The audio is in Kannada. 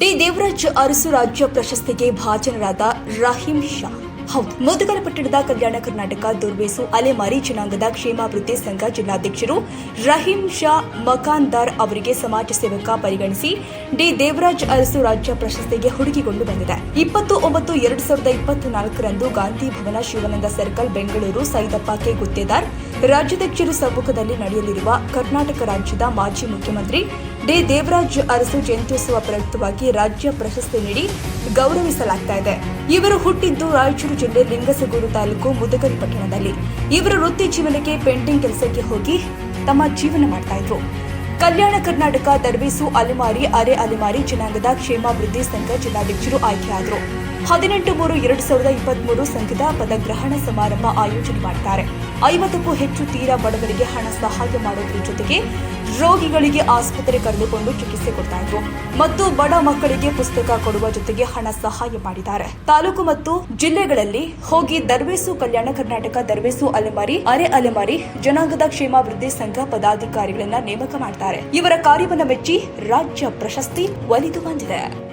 ಡಿ ದೇವರಾಜ್ ಅರಸು ರಾಜ್ಯ ಪ್ರಶಸ್ತಿಗೆ ಭಾಜನರಾದ ರಹೀಂ ಶಾ. ಹೌದು ಮುದುಗರ ಪಟ್ಟಣದ ಕಲ್ಯಾಣ ಕರ್ನಾಟಕ ದುರ್ವೇಸು ಅಲೆಮಾರಿ ಜನಾಂಗದ ಕ್ಷೇಮಾಭಿವೃದ್ಧಿ ಸಂಘ ಜಿಲ್ಲಾಧ್ಯಕ್ಷರು ರಹೀಂ ಶಾ ಮಕಾನ್ದಾರ್ ಅವರಿಗೆ ಸಮಾಜ ಸೇವಕ ಪರಿಗಣಿಸಿ ಡಿ ದೇವರಾಜ್ ಅರಸು ರಾಜ್ಯ ಪ್ರಶಸ್ತಿಗೆ ಹುಡುಕಿಕೊಂಡು ಬಂದಿದೆ. ಇಪ್ಪತ್ತು ಒಂಬತ್ತು ಎರಡು ಸಾವಿರದ ಇಪ್ಪತ್ನಾಲ್ಕರಂದು ಗಾಂಧಿ ಭವನ ಶಿವಾನಂದ ಸರ್ಕಲ್ ಬೆಂಗಳೂರು ಸೈದಪ್ಪ ಕೆ ಗುತ್ತೇದಾರ್ ರಾಜ್ಯಾಧ್ಯಕ್ಷರ ಸಮ್ಮುಖದಲ್ಲಿ ನಡೆಯಲಿರುವ ಕರ್ನಾಟಕ ರಾಜ್ಯದ ಮಾಜಿ ಮುಖ್ಯಮಂತ್ರಿ ಡಿ. ದೇವರಾಜ್ ಅರಸು ಜಯಂತ್ಯೋತ್ಸವ ಪ್ರಯುಕ್ತವಾಗಿ ರಾಜ್ಯ ಪ್ರಶಸ್ತಿ ನೀಡಿ ಗೌರವಿಸಲಾಗ್ತಾ ಇದೆ. ಇವರು ಹುಟ್ಟಿದ್ದು ರಾಯಚೂರು ಜಿಲ್ಲೆ ಲಿಂಗಸಗೂರು ತಾಲೂಕು ಮುದಗರಿ ಪಟ್ಟಣದಲ್ಲಿ. ಇವರ ವೃತ್ತಿ ಜೀವನಕ್ಕೆ ಪೇಂಟಿಂಗ್ ಕೆಲಸಕ್ಕೆ ಹೋಗಿ ತಮ್ಮ ಜೀವನ ಮಾಡ್ತಾ ಇದ್ರು. ಕಲ್ಯಾಣ ಕರ್ನಾಟಕ ದರ್ವೇಸು ಅಲೆಮಾರಿ, ಅರೆ ಅಲೆಮಾರಿ ಜನಾಂಗದ ಕ್ಷೇಮಾಭಿವೃದ್ಧಿ ಸಂಘ ಜಿಲ್ಲಾಧ್ಯಕ್ಷರು ಆಯ್ಕೆಯಾದರು. ಹದಿನೆಂಟು ಮೂರು ಎರಡು ಸಾವಿರದ ಇಪ್ಪತ್ಮೂರು ಸಂಘದ ಪದಗ್ರಹಣ ಸಮಾರಂಭ ಆಯೋಜನೆ ಮಾಡುತ್ತಾರೆ ಐವತ್ತಕ್ಕೂ ಹೆಚ್ಚು ತೀರಾ ಬಡವರಿಗೆ ಹಣ ಸಹಾಯ ಮಾಡೋದ್ರ ಜೊತೆಗೆ ರೋಗಿಗಳಿಗೆ ಆಸ್ಪತ್ರೆ ಕರೆದುಕೊಂಡು ಚಿಕಿತ್ಸೆ ಕೊಡ್ತಾ ಇದ್ರು. ಮತ್ತು ಬಡ ಮಕ್ಕಳಿಗೆ ಪುಸ್ತಕ ಕೊಡುವ ಜೊತೆಗೆ ಹಣ ಸಹಾಯ ಮಾಡಿದ್ದಾರೆ. ತಾಲೂಕು ಮತ್ತು ಜಿಲ್ಲೆಗಳಲ್ಲಿ ಹೋಗಿ ದರ್ವೇಸು ಕಲ್ಯಾಣ ಕರ್ನಾಟಕ, ದರ್ವೇಸು ಅಲೆಮಾರಿ, ಅರೆ ಅಲೆಮಾರಿ, ಜನಾಂಗದ ಕ್ಷೇಮಾಭಿವೃದ್ಧಿ ಸಂಘ ಪದಾಧಿಕಾರಿಗಳನ್ನ ನೇಮಕ ಮಾಡ್ತಾರೆ. ಇವರ ಕಾರ್ಯವನ್ನ ಮೆಚ್ಚಿ ರಾಜ್ಯ ಪ್ರಶಸ್ತಿ ಒಲಿದು ಬಂದಿದೆ.